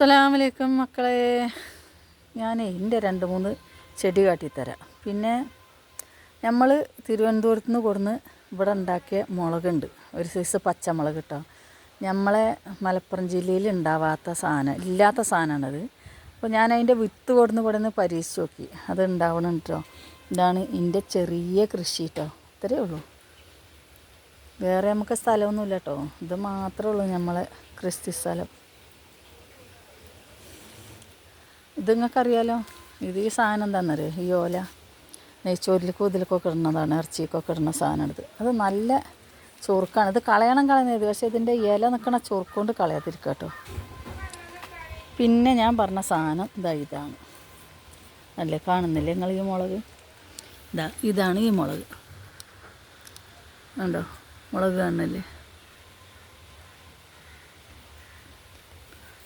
അസ്സലാമലൈക്കും മക്കളെ. ഞാൻ എന്റെ രണ്ട് മൂന്ന് ചെടി കാട്ടിത്തരാം. പിന്നെ നമ്മൾ തിരുവനന്തപുരത്ത് നിന്ന് കൊടുന്ന് ഇവിടെ ഉണ്ടാക്കിയ മുളകുണ്ട്. ഒരു സൈസ് പച്ചമുളക് കേട്ടോ നമ്മളെ മലപ്പുറം ജില്ലയിൽ ഉണ്ടാവാത്ത സാധനം ഇല്ലാത്ത സാധനമാണത് അപ്പോൾ ഞാൻ അതിന്റെ വിത്ത് കൊടുന്ന് കൊടുന്ന് പരീക്ഷിച്ച് നോക്കി. അത് ഉണ്ടാവണം കേട്ടോ ഇതാണ് എന്റെ ചെറിയ കൃഷി കേട്ടോ ഇത്രയേ ഉള്ളൂ. വേറെ നമുക്ക് സ്ഥലമൊന്നുമില്ല കേട്ടോ ഇത് മാത്രമേ ഉള്ളൂ നമ്മളെ കൃഷി സ്ഥലം. ഇത് നിങ്ങൾക്കറിയാലോ ഇത് ഈ സാധനം എന്താണെന്നറിയോ ഈ ഓല. നെയ്ച്ചോറിലേക്ക് ഇതിലേക്കൊക്കെ ഇടുന്നതാണ് ഇറച്ചിക്കൊക്കെ ഇടുന്ന സാധനം ഇത്. അത് നല്ല ചുറുക്കാണ്. ഇത് കളയണം കളയുന്നത് പക്ഷേ ഇതിന്റെ ഇല നിൽക്കണ ചുറുക്കൊണ്ട് കളയാതിരിക്കുക കേട്ടോ. പിന്നെ ഞാൻ പറഞ്ഞ സാധനം ഇതാ ഇതാണ്. അല്ലേ? കാണുന്നില്ലേ നിങ്ങൾ ഈ മുളക്? ഇതാ ഇതാണ് ഈ മുളക്. ഉണ്ടോ മുളക് കാണുന്നില്ലേ?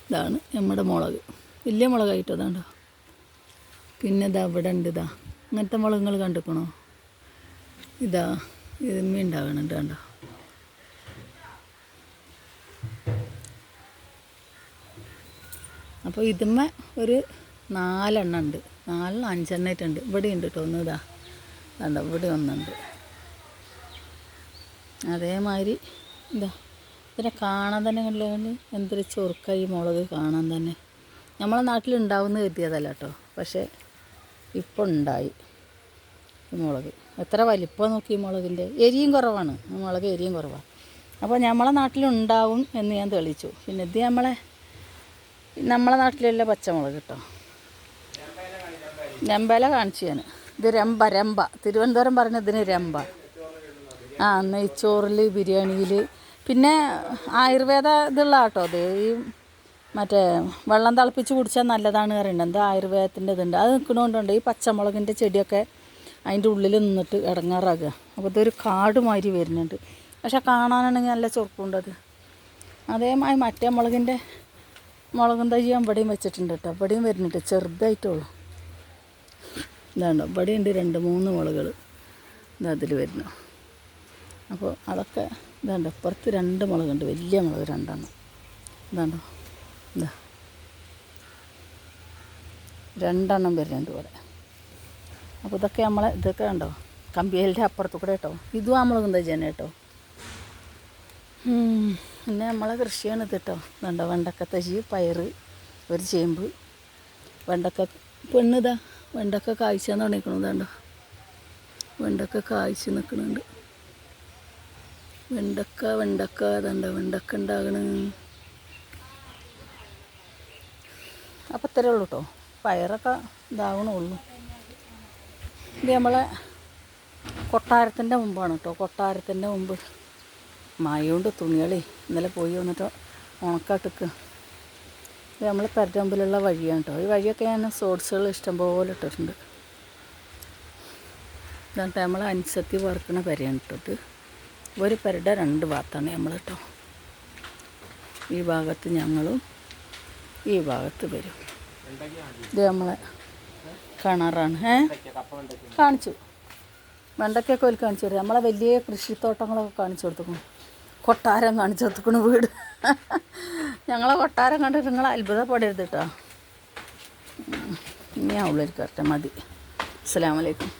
ഇതാണ് നമ്മുടെ മുളക്. വലിയ മുളകായിട്ട് അതാണ്ടോ? പിന്നെ ഇതാ ഇവിടെ ഉണ്ട് ഇതാ അങ്ങനത്തെ മുളകങ്ങൾ കണ്ടിക്കണോ? ഇതാ ഇതിന്മേ ഉണ്ടാകണുണ്ട് കണ്ടോ? അപ്പോൾ ഇതിന്മ ഒരു നാലെണ്ണം ഉണ്ട്. നാലെണ്ണം അഞ്ചെണ്ണായിട്ടുണ്ട്. ഇവിടെ ഉണ്ട് കേട്ടോ ഒന്ന് ഇതാ കണ്ടോ ഇവിടെ ഒന്നുണ്ട്. അതേമാതിരി ഇതാ ഇതിനെ കാണാൻ തന്നെ കണ്ടു എന്തൊരു ചൊറുക്കായി മുളക് കാണാൻ തന്നെ. നമ്മളെ നാട്ടിൽ ഉണ്ടാവുമെന്ന് കരുതിയതല്ല കേട്ടോ. പക്ഷേ ഇപ്പോൾ ഉണ്ടായി ഈ മുളക്. എത്ര വലിപ്പം നോക്കി മുളകിന്റെ എരിയും കുറവാണ്. മുളക് എരിയും കുറവാണ് അപ്പോൾ നമ്മളെ നാട്ടിലുണ്ടാവും എന്ന് ഞാൻ തെളിയിച്ചു. പിന്നെ ഇത് നമ്മളെ നമ്മളെ നാട്ടിലുള്ള പച്ചമുളക് കേട്ടോ. രമ്പല കാണിച്ചു ഞാൻ. ഇത് രമ്പ രമ്പ. തിരുവനന്തപുരം പറഞ്ഞ ഇതിന് രമ്പ. ആ നെയ്ച്ചോറിൽ ബിരിയാണിയിൽ പിന്നെ ആയുർവേദ ഇതുള്ള കേട്ടോ അത് ഈ മറ്റേ വെള്ളം തിളപ്പിച്ച് കുടിച്ചാൽ നല്ലതാണ് പറയുന്നത്. എന്താ ആയുർവേദത്തിന്റെ ഇതുണ്ട്. അത് നിൽക്കണോണ്ടുണ്ട് ഈ പച്ചമുളകിന്റെ ചെടിയൊക്കെ അതിന്റെ ഉള്ളിൽ നിന്നിട്ട് ഇടങ്ങാറാകുക അപ്പോൾ ഇതൊരു കാട് മാതിരി വരുന്നുണ്ട്. പക്ഷെ കാണാനാണെങ്കിൽ നല്ല ചൊറുക്കുണ്ട് അത്. അതേമായി മറ്റേ മുളകിന്റെ മുളകും തൈ ഇവിടെയും വെച്ചിട്ടുണ്ട് കേട്ടോ. ഇവിടെയും വരുന്നുണ്ട്. ചെറുതായിട്ടുള്ളൂ. ഇതാണ്ടോ. ഇവിടെയുണ്ട് രണ്ട് മൂന്ന് മുളകൾ. ഇത് അതിൽ വരുന്നു. അപ്പോൾ അതൊക്കെ ഇതാണ്ടോ. ഇപ്പുറത്ത് രണ്ട് മുളകുണ്ട്. വലിയ മുളക് രണ്ടെണ്ണം. ഇതാണ്ടോ. രണ്ടെണ്ണം വരുന്നുണ്ട് ഇവിടെ അപ്പോൾ ഇതൊക്കെ നമ്മളെ ഇതൊക്കെ ഉണ്ടോ കമ്പിയലിന്റെ അപ്പുറത്ത് കൂടെ കേട്ടോ. ഇതും നമ്മൾ എന്താ ചെയ്യുന്നത് കേട്ടോ. പിന്നെ നമ്മളെ കൃഷിയാണ് ഇത് കേട്ടോ. ഇതുണ്ടോ വെണ്ടക്ക തജി പയറ് ഒരു ചേമ്പ്. വെണ്ടക്ക പെണ്ണിതാ വെണ്ടക്ക കായ്ച്ച തുടങ്ങിക്കണതാണ്ടോ വെണ്ടക്ക കായ്ച്ച് നിൽക്കുന്നുണ്ട് വെണ്ടക്ക വെണ്ടക്ക അതുണ്ടോ വെണ്ടക്ക ഉണ്ടാകണ. അപ്പം ഇത്രയേ ഉള്ളൂ കേട്ടോ പയറൊക്കെ ഇതാവണുള്ളൂ. ഇത് നമ്മളെ കൊട്ടാരത്തിന്റെ മുമ്പാണ് കേട്ടോ കൊട്ടാരത്തിന്റെ മുമ്പ് മായോണ്ട് തുണികളെ ഇന്നലെ പോയി വന്നിട്ട് ഉണക്കാട്ടിക്ക്. ഇത് നമ്മൾ പെരമ്പലുള്ള വഴിയാണ് കേട്ടോ ഈ വഴിയൊക്കെ ഞാൻ സോഡ്സുകൾ ഇഷ്ടംപോലെ ഇട്ടിട്ടുണ്ട്. എന്നിട്ട് നമ്മൾ അനുസത്തി വറുക്കണ പെരയാണ് ഇട്ടിട്ട് ഒരു പെരയുടെ രണ്ട് ഭാഗത്താണ് നമ്മൾ കേട്ടോ ഈ ഭാഗത്ത് ഞങ്ങളും ഈ ഭാഗത്ത് വരും. ഇത് നമ്മളെ കിണറാണ്. ഏ? കാണിച്ചു. വെണ്ടയ്ക്കൊക്കെ ഒരു കാണിച്ചു തരും. നമ്മളെ വലിയ കൃഷിത്തോട്ടങ്ങളൊക്കെ കാണിച്ചു കൊടുത്തുക്കണം കൊട്ടാരം കാണിച്ചു കൊടുത്തുക്കണ് വീട്. ഞങ്ങളെ കൊട്ടാരം കണ്ടിട്ട് നിങ്ങൾ അത്ഭുതപ്പെടരുത് കേട്ടോ ഇനി ഉള്ളൊരു കറക്റ്റ് മതി. അസ്സാം വലൈക്കും